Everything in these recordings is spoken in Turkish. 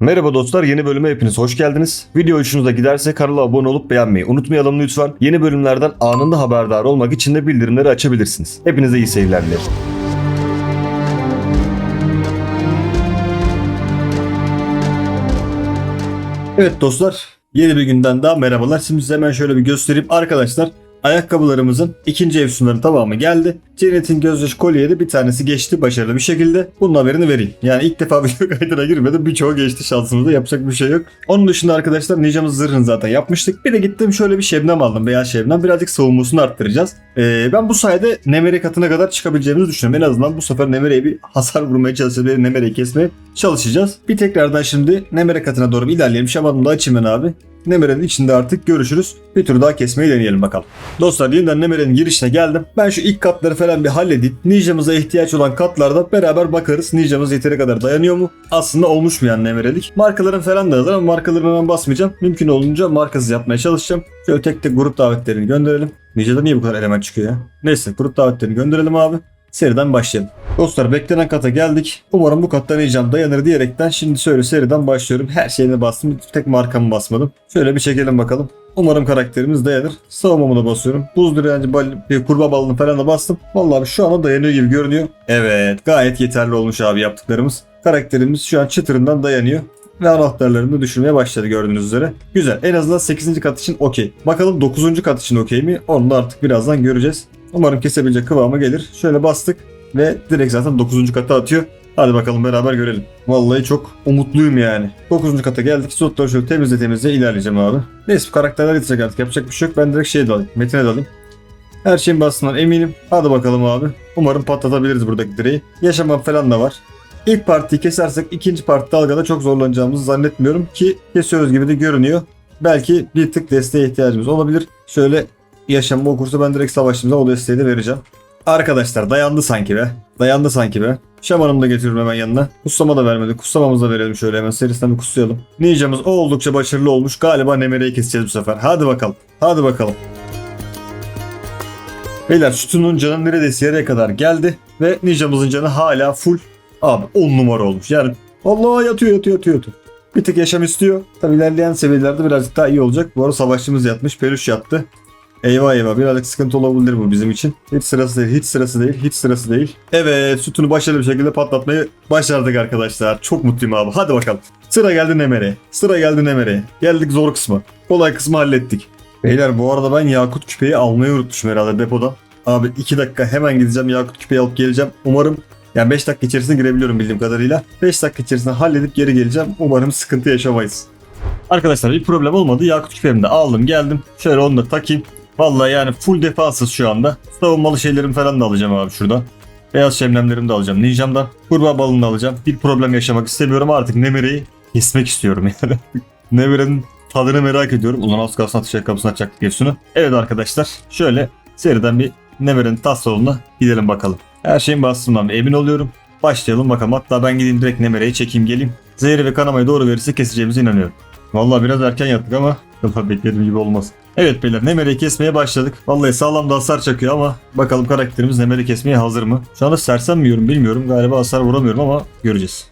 Merhaba dostlar yeni bölüme hepiniz hoş geldiniz. Video hoşunuza giderse kanala abone olup beğenmeyi unutmayalım lütfen. Yeni bölümlerden anında haberdar olmak için de bildirimleri açabilirsiniz. Hepinize iyi seyirler dilerim. Evet dostlar yeni bir günden daha merhabalar. Şimdi size hemen şöyle bir göstereyim. Arkadaşlar ayakkabılarımızın ikinci efsunları tamamı geldi. Cennet'in gözyaşı kolyede bir tanesi geçti başarılı bir şekilde. Bunun haberini vereyim. Yani ilk defa video kaydına girmedim. Birçoğu geçti şansımızda yapacak bir şey yok. Onun dışında arkadaşlar Ninja'mız zırhını zaten yapmıştık. Bir de gittim şöyle bir şebnem aldım. Beyaz şebnem. Birazcık savunmasını arttıracağız. Ee, ben bu sayede Nemere katına kadar çıkabileceğimizi düşünüyorum. En azından bu sefer Nemere'ye bir hasar vurmaya çalışacağız. Nemere'yi kesmeye çalışacağız. Bir tekrardan şimdi Nemere katına doğru bir ilerleyelim. Şabanımı da açayım ben abi. Nemere'nin içinde artık görüşürüz. Bir tur daha kesmeyi deneyelim bakalım. Dostlar yeniden Nemere'nin girişine geldim. Ben şu ilk katları falan bir halledeyim. Ninja'mıza ihtiyaç olan katlarda beraber bakarız. Ninja'mız yeteri kadar dayanıyor mu? Aslında olmuş mu yani Nemere'lik? Markaların falan da hazır ama markalarını hemen basmayacağım. Mümkün olunca markasız yapmaya çalışacağım. Şöyle tek tek grup davetlerini gönderelim. Ninja'da niye bu kadar element çıkıyor ya? Neyse grup davetlerini gönderelim abi. Seriden başlayalım. Dostlar beklenen kata geldik. Umarım bu katta Ninja'm dayanır diyerekten şimdi şöyle seriden başlıyorum. Her şeyine bastım. Bir tek markamı basmadım. Şöyle bir çekelim bakalım. Umarım karakterimiz dayanır. Savunmamına basıyorum. Buz direnci, bal, bir kurbağa balını falan da bastım. Vallahi şu anda dayanıyor gibi görünüyor. Evet gayet yeterli olmuş abi yaptıklarımız. Karakterimiz şu an çıtırından dayanıyor. Ve anahtarlarını düşürmeye başladı gördüğünüz üzere. Güzel. En azından 8. kat için okey. Bakalım 9. kat için okey mi? Onu da artık birazdan göreceğiz. Umarım kesebilecek kıvama gelir. Şöyle bastık ve direkt zaten 9. kata atıyor. Hadi bakalım beraber görelim. Vallahi çok umutluyum yani. 9. kata geldik. Slotları şöyle temizle temizle ilerleyeceğim abi. Neyse karakterler yetecek artık. Yapacak bir şey yok. Ben direkt şeye dalayım. Metine dalayım. Her şeyin bastığından eminim. Hadi bakalım abi. Umarım patlatabiliriz buradaki direği. Yaşamam falan da var. İlk partiyi kesersek ikinci parti dalgada çok zorlanacağımızı zannetmiyorum ki kesiyoruz gibi de görünüyor. Belki bir tık desteğe ihtiyacımız olabilir. Şöyle yaşamı okursa ben direkt savaştığımda o desteği de vereceğim. Arkadaşlar dayandı sanki be. Dayandı sanki be. Şamanımı da getiriyorum hemen yanına. Kuslama da vermedi. Kuslamamızı da verelim şöyle hemen serisinden bir kuslayalım. Ninja'mız oldukça başarılı olmuş. Galiba Nemere'yi keseceğiz bu sefer. Hadi bakalım. Hadi bakalım. Beyler sütunun canı neredeyse yarıya kadar geldi. Ve Ninja'mızın canı hala full. Abi 10 numara olmuş. Yani Allah yatıyor yatıyor yatıyor yatıyor. Bir tık yaşam istiyor. Tabi ilerleyen seviyelerde birazcık daha iyi olacak. Bu arada savaşçımız yatmış. Peluş yattı. Eyvah eyvah birazcık sıkıntı olabilir bu bizim için. Hiç sırası değil, hiç sırası değil, hiç sırası değil. Evet sütunu başarılı bir şekilde patlatmayı başardık arkadaşlar. Çok mutluyum abi. Hadi bakalım. Sıra geldi Nemere'ye. Sıra geldi Nemere'ye. Geldik zor kısmı. Kolay kısmı hallettik. Beyler bu arada ben Yakut küpeyi almayı unutmuşum herhalde depodan. Abi 2 dakika hemen gideceğim Yakut küpeyi alıp geleceğim. Umarım yani 5 dakika içerisinde girebiliyorum bildiğim kadarıyla. 5 dakika içerisinde halledip geri geleceğim. Umarım sıkıntı yaşamayız. Arkadaşlar bir problem olmadı. Yakut küpemi de aldım geldim. Şöyle onu da takayım. Vallahi yani full defansız şu anda. Savunmalı şeylerimi falan da alacağım abi şurada. Beyaz şemlemlerimi de alacağım Ninjam'dan. Kurbağa balını da alacağım. Bir problem yaşamak istemiyorum artık Nemere'yi kesmek istiyorum yani. Nemere'nin tadını merak ediyorum. Ulan az kalsın atış ayakkabısını açacaktık Efsun'u. Evet arkadaşlar şöyle seriden bir Nemere'nin tas salonuna gidelim bakalım. Her şeyin bastığımdan emin oluyorum. Başlayalım bakalım. Hatta ben gideyim direkt Nemere'yi çekeyim geleyim. Zehri ve kanamayı doğru verirse keseceğimize inanıyorum. Vallahi biraz erken yattık ama Vallahi beklediğim gibi olmaz. Evet beyler Nemere'yi kesmeye başladık. Vallahi sağlam da hasar çakıyor ama bakalım karakterimiz Nemere'yi kesmeye hazır mı? Şu anda sersem mi yiyorum bilmiyorum. Galiba hasar vuramıyorum ama göreceğiz.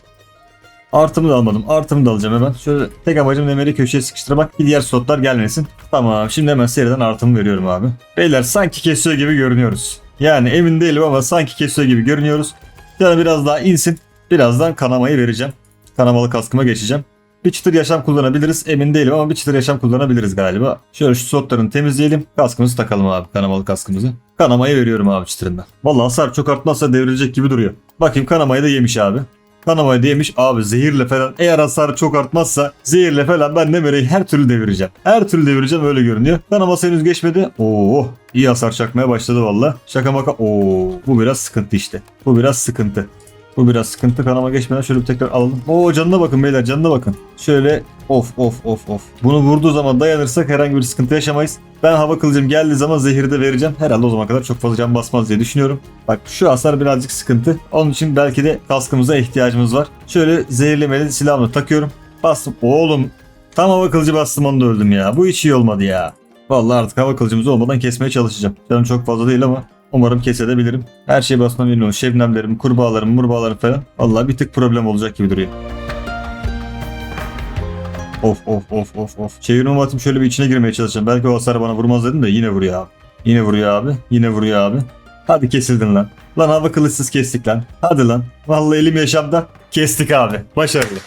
Artımı da almadım. Artımı da alacağım hemen. Şöyle tek amacım Nemere'yi köşeye sıkıştırmak. Bir diğer slotlar gelmesin. Tamam şimdi hemen seriden artımı veriyorum abi. Beyler sanki kesiyor gibi görünüyoruz. Yani emin değilim ama sanki kesiyor gibi görünüyoruz. Yani biraz daha insin. Birazdan kanamayı vereceğim. Kanamalı kaskıma geçeceğim. Bir çıtır yaşam kullanabiliriz. Emin değilim ama bir çıtır yaşam kullanabiliriz galiba. Şöyle şu slotlarını temizleyelim. Kaskımızı takalım abi. Kanamalı kaskımızı. Kanamayı veriyorum abi çıtırından. Vallahi hasar çok artmazsa devrilecek gibi duruyor. Bakayım kanamayı da yemiş abi. Kanamayı da yemiş abi zehirle falan. Eğer hasar çok artmazsa zehirle falan ben Nemere'yi her türlü devireceğim. Her türlü devireceğim öyle görünüyor. Kanaması henüz geçmedi. Oo iyi hasar çakmaya başladı valla. Şaka maka. Oo bu biraz sıkıntı işte. Bu biraz sıkıntı. Bu biraz sıkıntı. Kanama geçmeden şöyle bir tekrar alalım. Oo canına bakın beyler canına bakın. Şöyle of of of of. Bunu vurduğu zaman dayanırsak herhangi bir sıkıntı yaşamayız. Ben hava kılıcım geldiği zaman zehiri de vereceğim. Herhalde o zaman kadar çok fazla can basmaz diye düşünüyorum. Bak şu hasar birazcık sıkıntı. Onun için belki de kaskımıza ihtiyacımız var. Şöyle zehirlemeli silahımı takıyorum. Bastım. Oğlum tam hava kılıcı bastım onu da öldüm ya. Bu hiç iyi olmadı ya. Vallahi artık hava kılıcımız olmadan kesmeye çalışacağım. Canım çok fazla değil ama Umarım kesebilirim. Her şey basmam olun. Şebnemlerim, kurbağalarım, murbağalarım falan. Vallahi bir tık problem olacak gibi duruyor. Of of of of of. Çevirme atım şöyle bir içine girmeye çalışacağım. Belki o hasar bana vurmaz dedim de yine vuruyor abi. Yine vuruyor abi. Yine vuruyor abi. Hadi kesildin lan. Lan hava kılıçsız kestik lan. Hadi lan. Vallahi elim yaşamda. Kestik abi. Başarılı.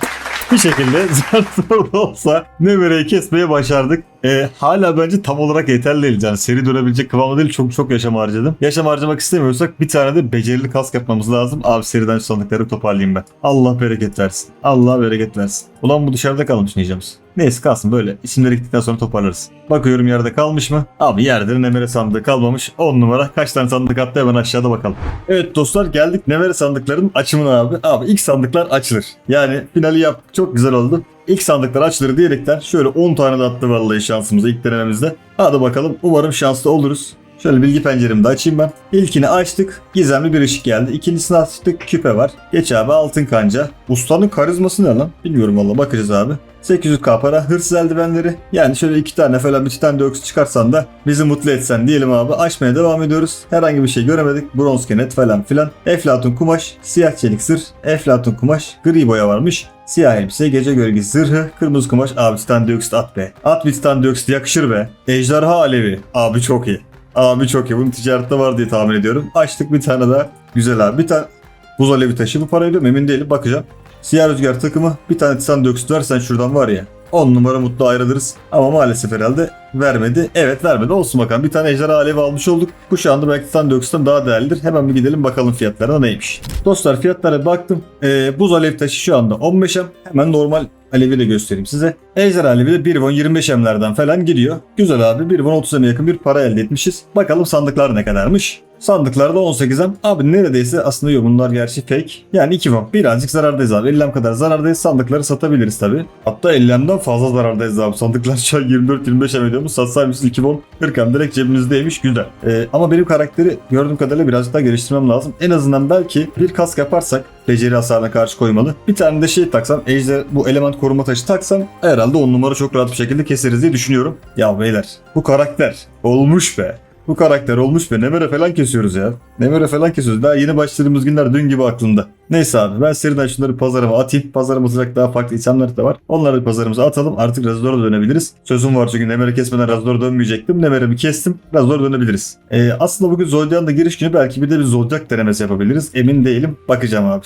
Bir şekilde zor da olsa Nemere'yi kesmeyi başardık. Ee, hala bence tam olarak yeterli değil. Yani seri dönebilecek kıvamda değil. Çok çok yaşam harcadım. Yaşam harcamak istemiyorsak bir tane de becerili kask yapmamız lazım. Abi seriden sandıkları toparlayayım ben. Allah bereket versin. Allah bereket versin. Ulan bu dışarıda kalmış diyeceğimiz. Neyse kalsın böyle. İsimleri gittikten sonra toparlarız. Bakıyorum yerde kalmış mı? Abi yerde Nemere sandığı kalmamış. 10 numara. Kaç tane sandık attı hemen aşağıda bakalım. Evet dostlar geldik Nemere sandıkların açımına abi. Abi ilk sandıklar açılır. Yani finali yaptık. Çok güzel oldu. İlk sandıklar açılır diyerekten şöyle 10 tane de attı vallahi şansımıza ilk denememizde. Hadi bakalım umarım şanslı oluruz. Şöyle bilgi penceremi de açayım ben. İlkini açtık. Gizemli bir ışık geldi. İkincisini açtık. Küpe var. Geç abi altın kanca. Ustanın karizması ne lan? Bilmiyorum valla bakacağız abi. 800k para, hırsız eldivenleri. Yani şöyle iki tane falan bir tane de çıkarsan da bizi mutlu etsen diyelim abi. Açmaya devam ediyoruz. Herhangi bir şey göremedik. Bronz kenet falan filan. Eflatun kumaş, siyah çelik zırh, eflatun kumaş, gri boya varmış. Siyah elbise, gece gölgesi zırhı, kırmızı kumaş, abi titan dioksit at be. At bir titan dioksit yakışır be. Ejderha alevi, abi çok iyi. Abi çok iyi. Bunun ticarette var diye tahmin ediyorum. Açtık bir tane daha. Güzel abi. Bir tane buz alevi taşı. Bu ödüyor mu? Emin değilim. Bakacağım. Siyah rüzgar takımı. Bir tane titan dioksit versen şuradan var ya. 10 numara mutlu ayrılırız. Ama maalesef herhalde vermedi. Evet vermedi. Olsun bakalım. Bir tane ejderha alevi almış olduk. Bu şu anda belki dioksitten daha değerlidir. Hemen bir gidelim bakalım fiyatlarına neymiş. Dostlar fiyatlara baktım. Ee, buz alevi taşı şu anda 15'em. Hemen normal Alevi de göstereyim size. Ejder Alevi de 1 won 25 emlerden falan gidiyor. Güzel abi 1 won 30 eme yakın bir para elde etmişiz. Bakalım sandıklar ne kadarmış. Sandıklarda 18 em. Abi neredeyse aslında yok bunlar gerçi fake. Yani 2 won. Birazcık zarardayız abi. 50 em kadar zarardayız. Sandıkları satabiliriz tabi. Hatta 50 emden fazla zarardayız abi. Sandıklar şu an 24-25 em ediyormuş. Satsaymışız 2 won 40 em direkt cebimizdeymiş. Güzel. Ee, ama benim karakteri gördüğüm kadarıyla birazcık daha geliştirmem lazım. En azından belki bir kask yaparsak beceri hasarına karşı koymalı. Bir tane de şey taksam, ejder bu element koruma taşı taksam herhalde 10 numara çok rahat bir şekilde keseriz diye düşünüyorum. Ya beyler bu karakter olmuş be. Bu karakter olmuş be. Nemere falan kesiyoruz ya. Nemere falan kesiyoruz. Daha yeni başladığımız günler dün gibi aklımda. Neyse abi ben seriden şunları pazarıma atayım. Pazarımızda daha farklı itemler de var. Onları da pazarımıza atalım. Artık Razor'a dönebiliriz. Sözüm var çünkü Nemere kesmeden Razor'a dönmeyecektim. Nemere'mi kestim. Razor'a dönebiliriz. Ee, aslında bugün Zoldyak'ın giriş günü belki bir de bir Zoldyak denemesi yapabiliriz. Emin değilim. Bakacağım abi.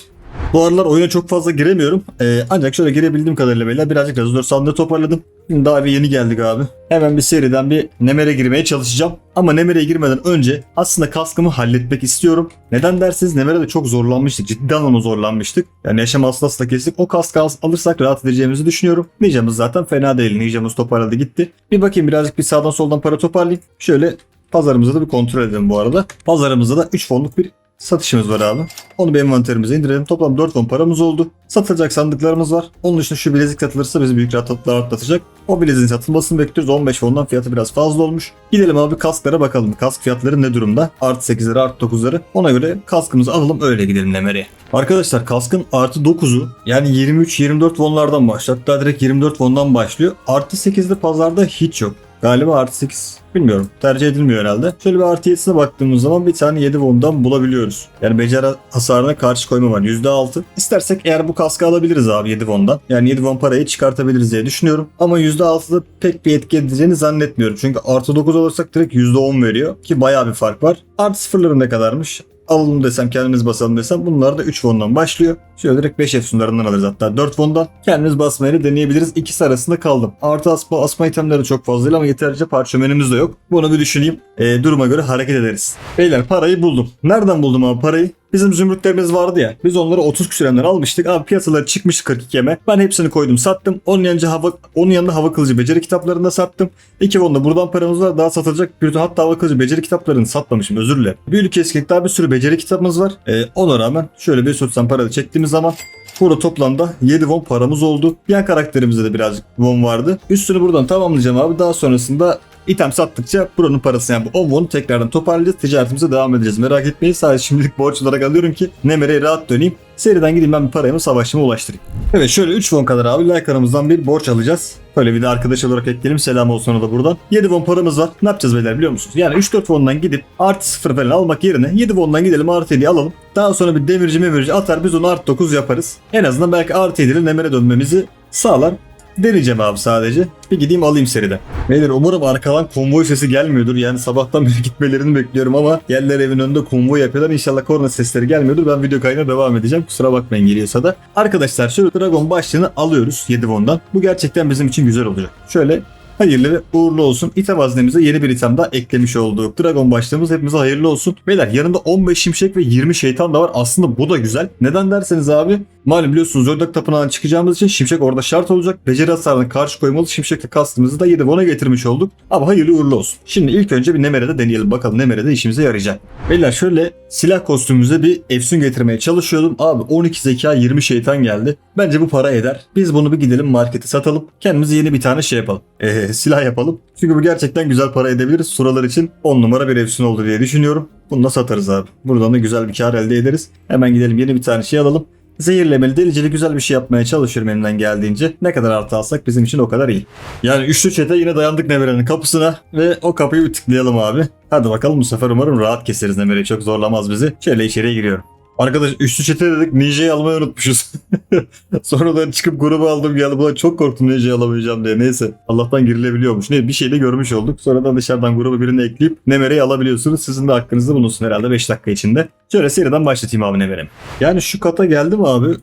Bu aralar oyuna çok fazla giremiyorum. Ee, ancak şöyle girebildiğim kadarıyla beyler birazcık Razor sandığı toparladım. Daha bir yeni geldik abi. Hemen bir seriden bir Nemer'e girmeye çalışacağım. Ama Nemer'e girmeden önce aslında kaskımı halletmek istiyorum. Neden derseniz Nemer'e çok zorlanmıştık. Ciddi anlamda zorlanmıştık. Yani yaşam hastası da kestik. O kaskı al- alırsak rahat edeceğimizi düşünüyorum. Ninja'mız zaten fena değil. Ninja'mız toparladı gitti. Bir bakayım birazcık bir sağdan soldan para toparlayayım. Şöyle pazarımızı da bir kontrol edelim bu arada. Pazarımızda da 3 fonluk bir satışımız var abi. Onu bir envanterimize indirelim. Toplam 4 fon paramız oldu. Satılacak sandıklarımız var. Onun dışında şu bilezik satılırsa bizi büyük rahatlıkla rahatlatacak. O bileziğin satılmasını bekliyoruz. 15 fondan fiyatı biraz fazla olmuş. Gidelim abi kasklara bakalım. Kask fiyatları ne durumda? Artı 8'leri artı 9'ları. Ona göre kaskımızı alalım öyle gidelim Nemer'e. Arkadaşlar kaskın artı 9'u yani 23-24 fonlardan başlıyor. Hatta direkt 24 fondan başlıyor. Artı 8'de pazarda hiç yok. Galiba artı 8 bilmiyorum. Tercih edilmiyor herhalde. Şöyle bir artı 7'sine baktığımız zaman bir tane 7 won'dan bulabiliyoruz. Yani beceri hasarına karşı koyma var %6. İstersek eğer bu kaskı alabiliriz abi 7 won'dan. Yani 7 won parayı çıkartabiliriz diye düşünüyorum. Ama %6'da pek bir etki edeceğini zannetmiyorum. Çünkü artı 9 alırsak direkt %10 veriyor. Ki bayağı bir fark var. Artı sıfırları ne kadarmış? Alalım desem kendimiz basalım desem bunlar da 3 fondan başlıyor. Şöyle direkt 5 efsunlarından alırız hatta 4 fondan. Kendimiz basmayı deneyebiliriz. İkisi arasında kaldım. Artı asma, asma itemleri çok fazla değil ama yeterince parşömenimiz de yok. Bunu bir düşüneyim. Ee, duruma göre hareket ederiz. Beyler parayı buldum. Nereden buldum abi parayı? Bizim zümrütlerimiz vardı ya. Biz onları 30 küsüremden almıştık. Abi piyasaları çıkmış 42 yeme. Ben hepsini koydum sattım. Onun yanında hava onun yanında hava kılıcı beceri kitaplarını da sattım. İki fonda buradan paramız var. Daha satılacak. Bir de hatta hava kılıcı beceri kitaplarını satmamışım özür dilerim. Büyülü keskinlik daha bir sürü beceri kitabımız var. Ee, ona rağmen şöyle bir sotsam parayı çektiğimiz zaman Burada toplamda 7 won paramız oldu. Yan karakterimizde de birazcık won vardı. Üstünü buradan tamamlayacağım abi. Daha sonrasında item sattıkça buranın parası yani bu 10 won'u tekrardan toparlayacağız. Ticaretimize devam edeceğiz. Merak etmeyin. Sadece şimdilik borç olarak alıyorum ki Nemere'ye rahat döneyim. Seriden gideyim ben bir parayımı savaşıma ulaştırayım. Evet şöyle 3 won kadar abi like bir borç alacağız. Böyle bir de arkadaş olarak ekleyelim. Selam olsun ona da buradan. 7 won paramız var. Ne yapacağız beyler biliyor musunuz? Yani 3-4 won'dan gidip artı 0 falan almak yerine 7 won'dan gidelim artı 7'yi alalım. Daha sonra bir demirci memirci atar biz onu artı 9 yaparız. En azından belki artı 7 ile Nemere dönmemizi sağlar. Deneyeceğim abi sadece. Bir gideyim alayım seriden. Beyler umarım arkadan konvoy sesi gelmiyordur. Yani sabahtan beri gitmelerini bekliyorum ama yerler evin önünde konvoy yapıyorlar. İnşallah korna sesleri gelmiyordur. Ben video kaydına devam edeceğim. Kusura bakmayın geliyorsa da. Arkadaşlar şöyle Dragon başlığını alıyoruz 7 Won'dan. Bu gerçekten bizim için güzel olacak. Şöyle Hayırlı ve uğurlu olsun. İtem haznemize yeni bir item daha eklemiş olduk. Dragon başlığımız hepimize hayırlı olsun. Beyler yanında 15 şimşek ve 20 şeytan da var. Aslında bu da güzel. Neden derseniz abi malum biliyorsunuz Zodiac Tapınağı'na çıkacağımız için şimşek orada şart olacak. Beceri hasarına karşı koymalı şimşekle kastımızı da 7 Won'a getirmiş olduk. Ama hayırlı uğurlu olsun. Şimdi ilk önce bir Nemere'de deneyelim. Bakalım Nemere'de işimize yarayacak. Beyler şöyle silah kostümümüze bir efsun getirmeye çalışıyordum. Abi 12 zeka 20 şeytan geldi. Bence bu para eder. Biz bunu bir gidelim markete satalım. Kendimize yeni bir tane şey yapalım. Ee, silah yapalım. Çünkü bu gerçekten güzel para edebiliriz. Suralar için 10 numara bir efsun oldu diye düşünüyorum. Bunu da satarız abi. Buradan da güzel bir kar elde ederiz. Hemen gidelim yeni bir tane şey alalım. Zehirlemeli, deliceli güzel bir şey yapmaya çalışıyorum elimden geldiğince. Ne kadar artı alsak bizim için o kadar iyi. Yani üçlü çete yine dayandık Nemere'nin kapısına ve o kapıyı tıklayalım abi. Hadi bakalım bu sefer umarım rahat keseriz Nemere'yi çok zorlamaz bizi. Şöyle içeriye giriyorum. Arkadaş üçlü çete dedik Ninja'yı almayı unutmuşuz. Sonradan çıkıp grubu aldım geldi. Buna çok korktum Ninja'yı alamayacağım diye. Neyse Allah'tan girilebiliyormuş. Ne bir şey de görmüş olduk. Sonradan dışarıdan grubu birini ekleyip Nemere'yi alabiliyorsunuz. Sizin de hakkınızda bulunsun herhalde 5 dakika içinde. Şöyle seriden başlatayım abi Nemere'm. Yani şu kata geldim abi.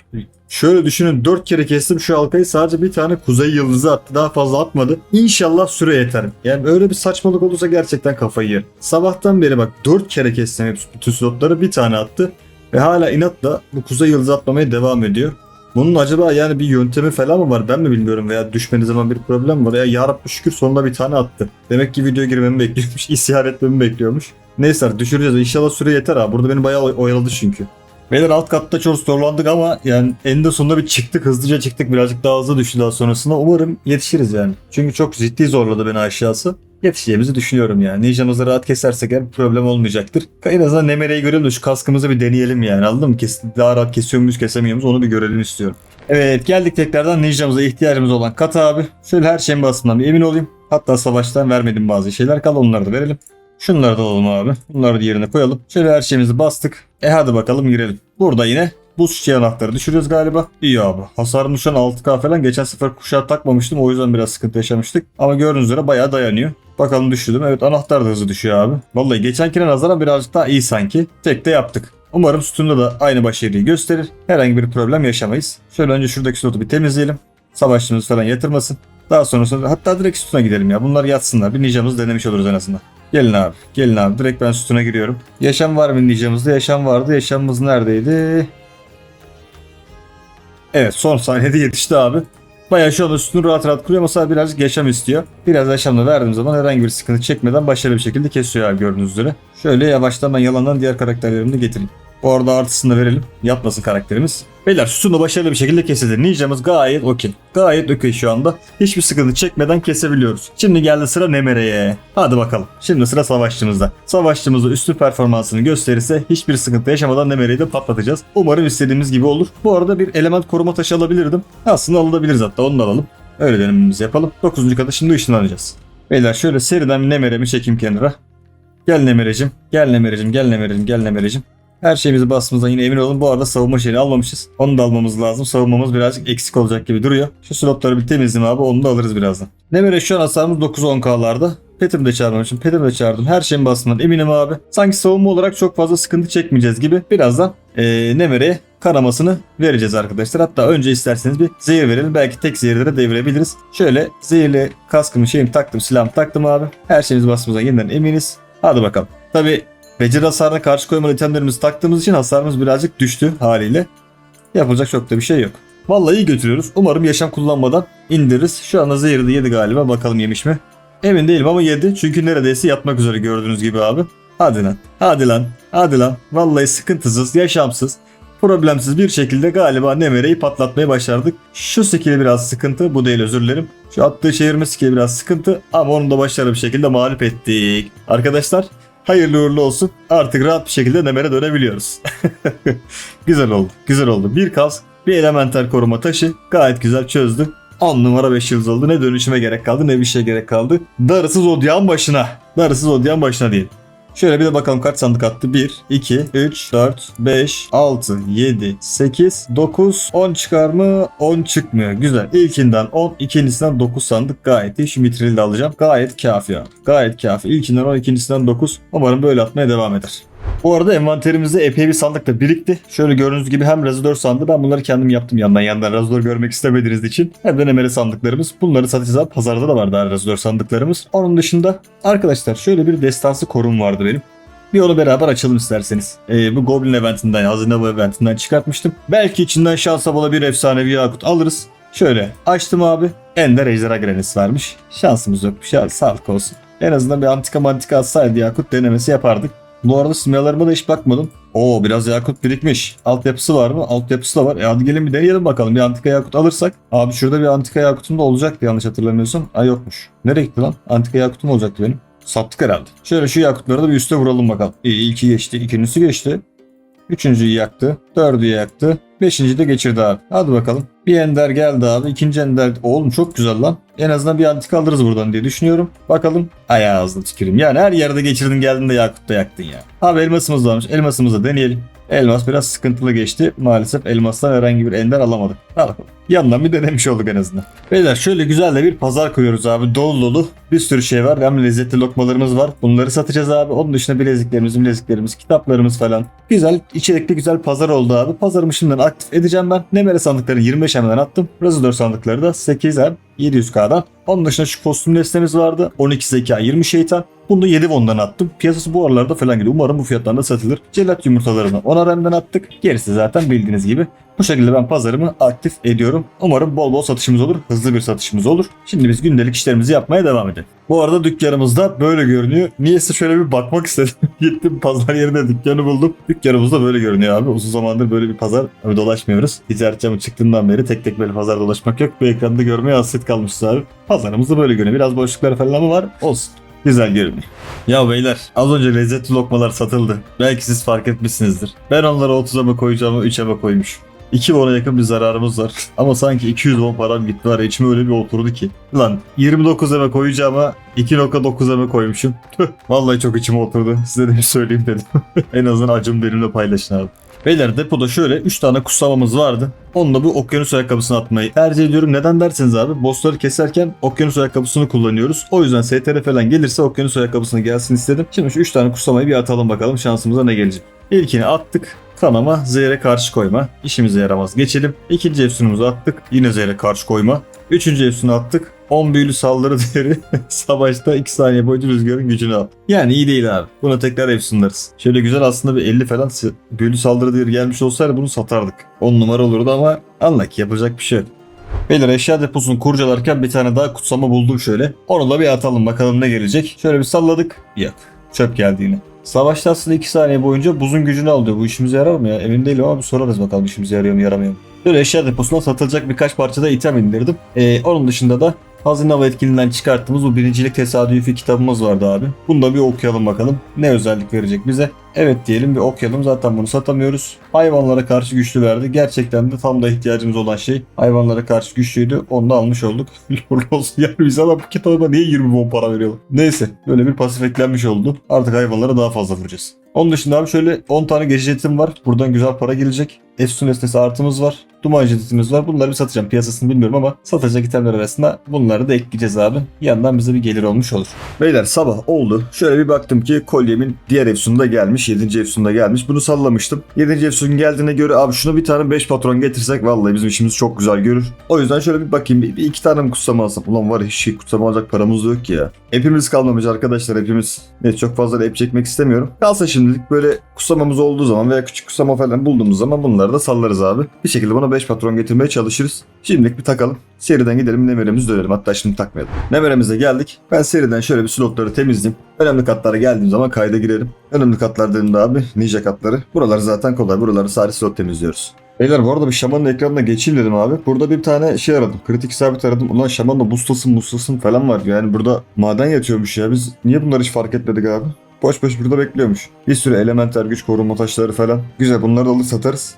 Şöyle düşünün 4 kere kestim şu halkayı sadece bir tane kuzey yıldızı attı daha fazla atmadı. İnşallah süre yeter. Yani öyle bir saçmalık olursa gerçekten kafayı yer. Sabahtan beri bak 4 kere kestim hep bütün slotları bir tane attı. Ve hala inatla bu kuzey yıldızı atmamaya devam ediyor. Bunun acaba yani bir yöntemi falan mı var ben mi bilmiyorum veya düşmeniz zaman bir problem var ya yarabbi şükür sonunda bir tane attı. Demek ki videoya girmemi bekliyormuş, isyan etmemi bekliyormuş. Neyse düşüreceğiz inşallah süre yeter abi burada beni bayağı oy- oyaladı çünkü. Beyler alt katta çok zorlandık ama yani eninde sonunda bir çıktık hızlıca çıktık birazcık daha hızlı düştü daha sonrasında umarım yetişiriz yani. Çünkü çok ciddi zorladı beni aşağısı. Yetişeceğimizi düşünüyorum yani. Ninja'mızı rahat kesersek eğer problem olmayacaktır. En azından Nemere'yi görelim de şu kaskımızı bir deneyelim yani anladın mı? Kes, daha rahat kesiyor muyuz kesemiyor muyuz onu bir görelim istiyorum. Evet geldik tekrardan Ninja'mıza ihtiyacımız olan kata abi. Şöyle her şeyin basımından bir emin olayım. Hatta savaştan vermedim bazı şeyler kal onları da verelim. Şunları da alalım abi. Bunları da yerine koyalım. Şöyle her şeyimizi bastık. E hadi bakalım girelim. Burada yine buz çiçeği anahtarı düşürüyoruz galiba. İyi abi. Hasarım düşen 6K falan. Geçen sefer kuşağı takmamıştım. O yüzden biraz sıkıntı yaşamıştık. Ama gördüğünüz üzere bayağı dayanıyor. Bakalım düşürdüm. Evet anahtar da hızlı düşüyor abi. Vallahi geçenkine nazaran birazcık daha iyi sanki. Tek de yaptık. Umarım sütunda da aynı başarıyı gösterir. Herhangi bir problem yaşamayız. Şöyle önce şuradaki slotu bir temizleyelim. Savaşçımız falan yatırmasın. Daha sonrasında hatta direkt sütuna gidelim ya. Bunlar yatsınlar. Bir ninjamızı denemiş oluruz en azından. Gelin abi. Gelin abi. Direkt ben sütuna giriyorum. Yaşam var mı ninjamızda? Yaşam vardı. Yaşamımız neredeydi? Evet son saniyede yetişti abi. Bayağı şu anda üstünü rahat rahat kuruyor ama sadece birazcık yaşam istiyor. Biraz yaşam da verdiğim zaman herhangi bir sıkıntı çekmeden başarılı bir şekilde kesiyor abi gördüğünüz üzere. Şöyle yavaştan ben yalandan diğer karakterlerimi de getireyim. Bu arada artısını da verelim. Yapmasın karakterimiz. Beyler sütunu başarılı bir şekilde kesildi. Ninjamız gayet okey. Gayet okey şu anda. Hiçbir sıkıntı çekmeden kesebiliyoruz. Şimdi geldi sıra Nemere'ye. Hadi bakalım. Şimdi sıra savaşçımızda. Savaşçımız da üstün performansını gösterirse hiçbir sıkıntı yaşamadan Nemere'yi de patlatacağız. Umarım istediğimiz gibi olur. Bu arada bir element koruma taşı alabilirdim. Aslında alabiliriz hatta onu da alalım. Öyle denememizi yapalım. 9. kata şimdi ışınlanacağız. Beyler şöyle seriden Nemere'mi çekeyim kenara. Gel Nemere'cim. Gel Nemere'cim. Gel Nemere'cim. Gel Nemere'cim. Her şeyimizi bastığımızdan yine emin olun. Bu arada savunma şeyini almamışız. Onu da almamız lazım. Savunmamız birazcık eksik olacak gibi duruyor. Şu slotları bir temizleyeyim abi. Onu da alırız birazdan. Nemere şu an hasarımız 9-10K'larda. Petimi de çağırmamışım. Petimi de çağırdım. Her şeyin bastığından eminim abi. Sanki savunma olarak çok fazla sıkıntı çekmeyeceğiz gibi. Birazdan ee, Nemere'ye karamasını vereceğiz arkadaşlar. Hatta önce isterseniz bir zehir verelim. Belki tek zehirlere devirebiliriz. Şöyle zehirli kaskımı şeyimi taktım silahımı taktım abi. Her şeyimiz bastığımızdan yeniden eminiz. Hadi bakalım. Tabi beceri hasarına karşı koymalı itemlerimizi taktığımız için hasarımız birazcık düştü haliyle. Yapılacak çok da bir şey yok. Vallahi iyi götürüyoruz. Umarım yaşam kullanmadan indiririz. Şu anda zehri de yedi galiba. Bakalım yemiş mi? Emin değilim ama yedi. Çünkü neredeyse yatmak üzere gördüğünüz gibi abi. Hadi lan. Hadi lan. Hadi lan. Vallahi sıkıntısız, yaşamsız, problemsiz bir şekilde galiba Nemere'yi patlatmayı başardık. Şu skill'i biraz sıkıntı. Bu değil özür dilerim. Şu attığı çevirme skill'i biraz sıkıntı. Ama onu da başarılı bir şekilde mağlup ettik. Arkadaşlar hayırlı uğurlu olsun. Artık rahat bir şekilde Nemer'e dönebiliyoruz. güzel oldu. Güzel oldu. Bir kask, bir elementer koruma taşı gayet güzel çözdü. 10 numara 5 yıldız oldu. Ne dönüşüme gerek kaldı ne bir şey gerek kaldı. Darısı Zodyan başına. Darısı Zodyan başına değil. Şöyle bir de bakalım kaç sandık attı. 1, 2, 3, 4, 5, 6, 7, 8, 9, 10 çıkar mı? 10 çıkmıyor. Güzel. İlkinden 10, ikincisinden 9 sandık. Gayet iyi. Şu mitrili de alacağım. Gayet kafi abi. Gayet kafi. İlkinden 10, ikincisinden 9. Umarım böyle atmaya devam eder. Bu arada envanterimizde epey bir sandık da birikti. Şöyle gördüğünüz gibi hem Razor sandığı ben bunları kendim yaptım yandan yandan Razor görmek istemediğiniz için. Hem de nemeli sandıklarımız. Bunları satacağız. Pazarda da var daha Razor sandıklarımız. Onun dışında arkadaşlar şöyle bir destansı korum vardı benim. Bir onu beraber açalım isterseniz. Ee, bu Goblin eventinden, Hazine bu eventinden çıkartmıştım. Belki içinden şansa bola bir efsanevi yakut alırız. Şöyle açtım abi. Ender Ejderha Granisi varmış. Şansımız yokmuş ya sağlık olsun. En azından bir antika mantika atsaydı yakut denemesi yapardık. Bu arada simyalarıma da hiç bakmadım. Oo biraz yakut birikmiş. Altyapısı var mı? Altyapısı da var. E hadi gelin bir deneyelim bakalım. Bir antika yakut alırsak. Abi şurada bir antika yakutum da olacaktı yanlış hatırlamıyorsam. Ay yokmuş. Nereye gitti lan? Antika yakutum olacaktı benim. Sattık herhalde. Şöyle şu yakutları da bir üste vuralım bakalım. İyi ilki geçti. ikincisi geçti. Üçüncüyü yaktı. Dördüyü yaktı. Beşinci de geçirdi abi. Hadi bakalım. Bir ender geldi abi. İkinci ender. Oğlum çok güzel lan. En azından bir antika alırız buradan diye düşünüyorum. Bakalım. Ay ağzını tüküreyim. Yani her yerde geçirdin geldin de yakutta yaktın ya. Abi elmasımız varmış. Elmasımızı deneyelim. Elmas biraz sıkıntılı geçti. Maalesef elmastan herhangi bir ender alamadık. Al bakalım. Yandan bir denemiş olduk en azından. Beyler şöyle güzel de bir pazar koyuyoruz abi. Dolu dolu. Bir sürü şey var. Hem lezzetli lokmalarımız var. Bunları satacağız abi. Onun dışında bileziklerimiz, bileziklerimiz, kitaplarımız falan. Güzel, içerikli güzel pazar oldu abi. Pazarımı şimdiden aktif edeceğim ben. Nemere sandıklarını 25 hemden attım. Razor sandıkları da 8 hem 700k'dan. Onun dışında şu kostüm listemiz vardı. 12 zeka 20 şeytan. Bunu da 7 won'dan attım. Piyasası bu aralarda falan gidiyor. Umarım bu fiyatlarında satılır. Celat yumurtalarını 10 RM'den attık. Gerisi zaten bildiğiniz gibi. Bu şekilde ben pazarımı aktif ediyorum. Umarım bol bol satışımız olur. Hızlı bir satışımız olur. Şimdi biz gündelik işlerimizi yapmaya devam edelim. Bu arada dükkanımızda böyle görünüyor. Niyeyse şöyle bir bakmak istedim. Gittim pazar yerine dükkanı buldum. Dükkanımızda böyle görünüyor abi. Uzun zamandır böyle bir pazar abi dolaşmıyoruz. Ticaret camı çıktığından beri tek tek böyle pazar dolaşmak yok. Bu ekranda görmeye hasret kalmışız abi. Pazarımızda böyle görünüyor. Biraz boşluklar falan mı var? Olsun. Güzel görünüyor. Ya beyler az önce lezzetli lokmalar satıldı. Belki siz fark etmişsinizdir. Ben onları 30'a mı koyacağımı 3'e mi koymuşum. 2 won'a yakın bir zararımız var. Ama sanki 200 won param gitti var içime öyle bir oturdu ki. Lan 29 eme koyacağıma 2.9 eme koymuşum. Vallahi çok içime oturdu. Size de bir söyleyeyim dedim. en azından acımı benimle paylaşın abi. Beyler depoda şöyle 3 tane kutsamamız vardı. Onunla bu okyanus ayakkabısını atmayı tercih ediyorum. Neden derseniz abi bossları keserken okyanus ayakkabısını kullanıyoruz. O yüzden STR falan gelirse okyanus ayakkabısını gelsin istedim. Şimdi şu 3 tane kutsamayı bir atalım bakalım şansımıza ne gelecek. İlkini attık. Kanama, zehre karşı koyma. İşimize yaramaz. Geçelim. İkinci efsunumuzu attık. Yine zehre karşı koyma. Üçüncü efsunu attık. 10 büyülü saldırı değeri savaşta 2 saniye boyunca rüzgarın gücünü al. Yani iyi değil abi. Buna tekrar efsunlarız. Şöyle güzel aslında bir 50 falan büyülü saldırı değeri gelmiş olsaydı bunu satardık. 10 numara olurdu ama anla ki yapacak bir şey yok. Beyler eşya deposunu kurcalarken bir tane daha kutsama buldum şöyle. Onu da bir atalım bakalım ne gelecek. Şöyle bir salladık. Yok. Çöp geldi yine. Savaşta aslında 2 saniye boyunca buzun gücünü alıyor. Bu işimize yarar mı ya? Emin değilim ama bir sorarız bakalım işimize yarıyor mu yaramıyor mu. Böyle eşya deposuna satılacak birkaç parçada item indirdim. Ee, onun dışında da Hazine Hava etkiliğinden çıkarttığımız bu birincilik tesadüfi kitabımız vardı abi. Bunu da bir okuyalım bakalım. Ne özellik verecek bize? Evet diyelim bir okuyalım. Zaten bunu satamıyoruz. Hayvanlara karşı güçlü verdi. Gerçekten de tam da ihtiyacımız olan şey. Hayvanlara karşı güçlüydü. Onu da almış olduk. Lord olsun yani biz adam bu kitaba niye 20 won para veriyorlar? Neyse böyle bir pasif eklenmiş oldu. Artık hayvanlara daha fazla vuracağız. Onun dışında abi şöyle 10 tane gece var. Buradan güzel para gelecek. Efsun esnesi artımız var. Duman jetimiz var. Bunları bir satacağım. Piyasasını bilmiyorum ama satacak itemler arasında bunları da ekleyeceğiz abi. Yandan bize bir gelir olmuş olur. Beyler sabah oldu. Şöyle bir baktım ki kolyemin diğer efsunda gelmiş. 7. efsunda gelmiş. Bunu sallamıştım. 7. efsun geldiğine göre abi şunu bir tane 5 patron getirsek vallahi bizim işimiz çok güzel görür. O yüzden şöyle bir bakayım. Bir, bir iki tane mi kutsama alsam? Ulan var ya şey kutsama alacak paramız yok ki ya. Hepimiz kalmamış arkadaşlar hepimiz. Evet çok fazla hep çekmek istemiyorum. Kalsa şimdilik böyle kutsamamız olduğu zaman veya küçük kutsama falan bulduğumuz zaman bunları da sallarız abi. Bir şekilde buna 5 patron getirmeye çalışırız. Şimdilik bir takalım. Seriden gidelim Nemer'imizi dönelim. Hatta şimdi takmayalım. Nemer'imize geldik. Ben seriden şöyle bir slotları temizleyeyim. Önemli katlara geldiğim zaman kayda girelim. Önemli katlar dediğimde abi ninja katları. Buralar zaten kolay. Buraları sadece slot temizliyoruz. Beyler bu arada bir şamanın ekranına geçeyim dedim abi. Burada bir tane şey aradım. Kritik sabit aradım. Ulan şaman da bustasın bustasın falan var. Yani burada maden yatıyormuş ya. Biz niye bunları hiç fark etmedik abi? Boş boş burada bekliyormuş. Bir sürü elementer güç koruma taşları falan. Güzel bunları da alır satarız.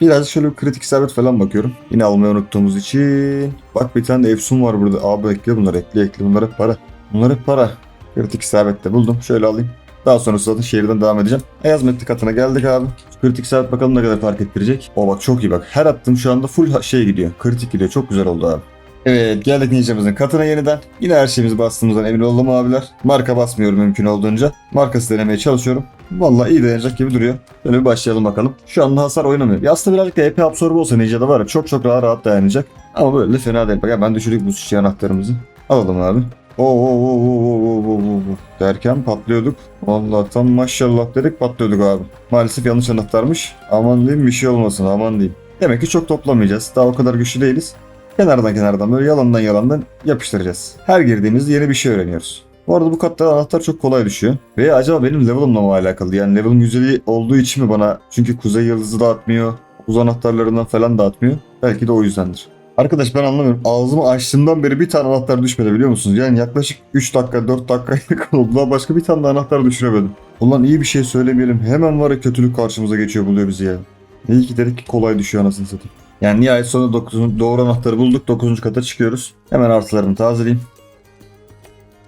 Biraz şöyle bir kritik isabet falan bakıyorum. Yine almayı unuttuğumuz için. Bak bir tane de Efsun var burada. Abi ekle bunları ekle ekle bunlar hep para. Bunlar hep para. Kritik isabet de buldum. Şöyle alayım. Daha sonrası zaten şehirden devam edeceğim. Ayaz metni katına geldik abi. Kritik saat bakalım ne kadar fark ettirecek. O bak çok iyi bak. Her attığım şu anda full şey gidiyor. Kritik gidiyor. Çok güzel oldu abi. Evet geldik ninjamızın katına yeniden. Yine her şeyimizi bastığımızdan emin oldum abiler. Marka basmıyorum mümkün olduğunca. Markası denemeye çalışıyorum. Vallahi iyi dayanacak gibi duruyor. Böyle bir başlayalım bakalım. Şu anda hasar oynamıyor. Ya aslında birazcık da EP absorbe olsa Ninja'da var ya çok çok rahat rahat dayanacak. Ama böyle fena değil. Bak ya ben düşürdük bu şişe anahtarımızı. Alalım abi. Oo, oo, oo, oo, oo, oo. derken patlıyorduk. Vallahi tam maşallah dedik patlıyorduk abi. Maalesef yanlış anahtarmış. Aman diyeyim bir şey olmasın aman diyeyim. Demek ki çok toplamayacağız. Daha o kadar güçlü değiliz. Kenardan kenardan böyle yalandan yalandan yapıştıracağız. Her girdiğimizde yeni bir şey öğreniyoruz. Bu arada bu katta anahtar çok kolay düşüyor. Ve acaba benim level'ımla mı alakalı? Yani level'ım güzeli olduğu için mi bana? Çünkü kuzey yıldızı dağıtmıyor. Uz anahtarlarından falan dağıtmıyor. Belki de o yüzdendir. Arkadaş ben anlamıyorum. Ağzımı açtığımdan beri bir tane anahtar düşmedi biliyor musunuz? Yani yaklaşık 3 dakika 4 dakika oldu. Daha başka bir tane de anahtar düşüremedim. Ulan iyi bir şey söylemeyelim. Hemen var ya kötülük karşımıza geçiyor buluyor bizi ya. İyi ki dedik ki kolay düşüyor anasını satayım. Yani nihayet sonunda 9. doğru anahtarı bulduk. 9. kata çıkıyoruz. Hemen artılarını tazeleyeyim.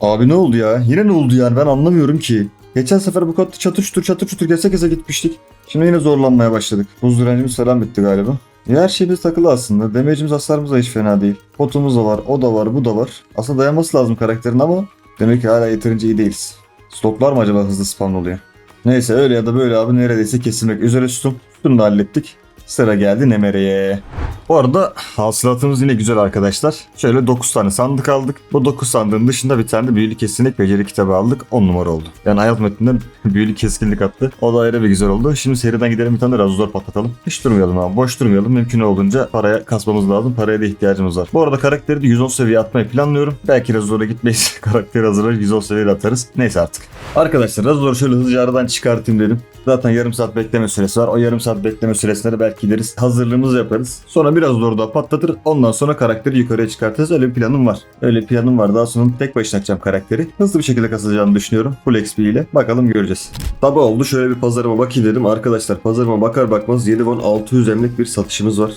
Abi ne oldu ya? Yine ne oldu yani ben anlamıyorum ki. Geçen sefer bu katta çatır çutur çatır çutur kese kese gitmiştik. Şimdi yine zorlanmaya başladık. Buz direncimiz falan bitti galiba. Ya her şeyimiz takılı aslında. Demecimiz hasarımız da hiç fena değil. Potumuz da var, o da var, bu da var. Aslında dayanması lazım karakterin ama demek ki hala yeterince iyi değiliz. Stoklar mı acaba hızlı spam oluyor? Neyse öyle ya da böyle abi neredeyse kesilmek üzere sütun. Sütunu da hallettik. Sıra geldi Nemere'ye. Bu arada hasılatımız yine güzel arkadaşlar. Şöyle 9 tane sandık aldık. Bu 9 sandığın dışında bir tane de büyülü keskinlik beceri kitabı aldık. 10 numara oldu. Yani hayat metninden büyülü keskinlik attı. O da ayrı bir güzel oldu. Şimdi seriden gidelim bir tane de razozor patlatalım. Hiç durmayalım abi. Boş durmayalım. Mümkün olduğunca paraya kasmamız lazım. Paraya da ihtiyacımız var. Bu arada karakteri de 110 seviye atmayı planlıyorum. Belki razozora gitmeyiz. Karakteri hazırlar 110 seviyede atarız. Neyse artık. Arkadaşlar razoru şöyle hızlıca aradan çıkartayım dedim. Zaten yarım saat bekleme süresi var. O yarım saat bekleme süresinde de belki gideriz. Hazırlığımızı yaparız. Sonra biraz zor da patlatır. Ondan sonra karakteri yukarıya çıkartırız. Öyle bir planım var. Öyle bir planım var. Daha sonra tek başına açacağım karakteri. Hızlı bir şekilde kasılacağını düşünüyorum. Full XP ile. Bakalım göreceğiz. Sabah oldu. Şöyle bir pazarıma bakayım dedim. Arkadaşlar pazarıma bakar bakmaz 7600 emlik bir satışımız var.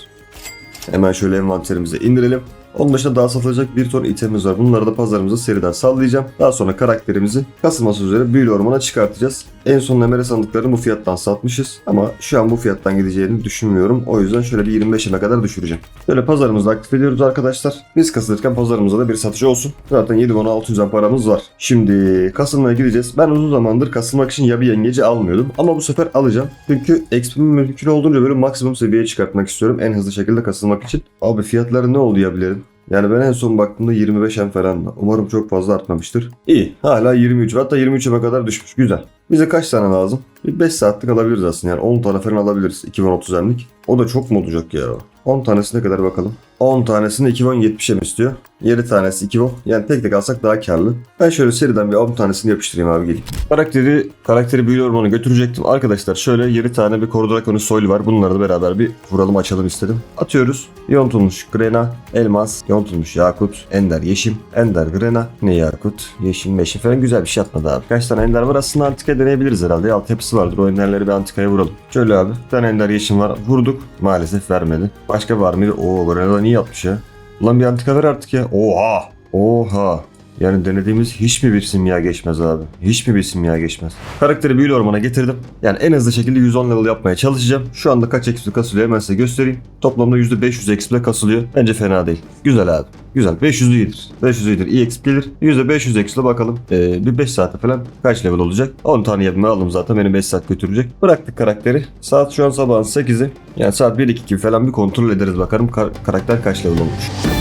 Hemen şöyle envanterimize indirelim. Onun dışında daha satılacak bir ton itemimiz var. Bunları da pazarımıza seriden sallayacağım. Daha sonra karakterimizi kasılması üzere büyülü ormana çıkartacağız. En son emere sandıklarını bu fiyattan satmışız. Ama şu an bu fiyattan gideceğini düşünmüyorum. O yüzden şöyle bir 25'ime kadar düşüreceğim. Böyle pazarımızı aktif ediyoruz arkadaşlar. Biz kasılırken pazarımızda da bir satış olsun. Zaten 7600'den paramız var. Şimdi kasılmaya gideceğiz. Ben uzun zamandır kasılmak için yabi yengeci almıyordum. Ama bu sefer alacağım. Çünkü XP'mi mümkün olduğunca böyle maksimum seviyeye çıkartmak istiyorum. En hızlı şekilde kasılmak için. Abi fiyatları ne oldu ya bilerim. Yani ben en son baktığımda 25 en falan. Umarım çok fazla artmamıştır. İyi. Hala 23. Hatta 23'e kadar düşmüş. Güzel. Bize kaç tane lazım? Bir 5 saatlik alabiliriz aslında. Yani 10 tane falan alabiliriz. 2030 emlik. O da çok mu olacak ya? 10 tanesi ne kadar bakalım. 10 tanesini 2070'e mi istiyor? 7 tanesi 2010. Yani tek tek alsak daha karlı. Ben şöyle seriden bir 10 tanesini yapıştırayım abi geleyim. Karakteri, karakteri büyülü ormana götürecektim. Arkadaşlar şöyle 7 tane bir Kordrakonu soylu var. Bunları da beraber bir vuralım açalım istedim. Atıyoruz. Yontulmuş Grena, Elmas, yontulmuş Yakut, Ender Yeşim, Ender Grena, ne Yakut, Yeşim, Meşim falan güzel bir şey atmadı abi. Kaç tane Ender var aslında antika deneyebiliriz herhalde. Altyapısı vardır o Enderleri bir antikaya vuralım. Şöyle abi. Bir tane Ender Yeşim var. Vurduk. Maalesef vermedi. Başka var mıydı? Oo Grena'da iyi yapmış ya. Ulan bir antika ver artık ya. Oha. Oha. Yani denediğimiz hiç mi bir simya geçmez abi? Hiç mi bir simya geçmez? Karakteri büyülü ormana getirdim. Yani en hızlı şekilde 110 level yapmaya çalışacağım. Şu anda kaç XP kasılıyor hemen size göstereyim. Toplamda %500 XP kasılıyor. Bence fena değil. Güzel abi. Güzel. 500 iyidir. 500 iyidir. İyi XP gelir. %500 XP bakalım. Ee, bir 5 saate falan kaç level olacak? 10 tane yapımı aldım zaten. Beni 5 saat götürecek. Bıraktık karakteri. Saat şu an sabahın 8'i. Yani saat 1-2 gibi falan bir kontrol ederiz bakalım kar- karakter kaç level olmuş.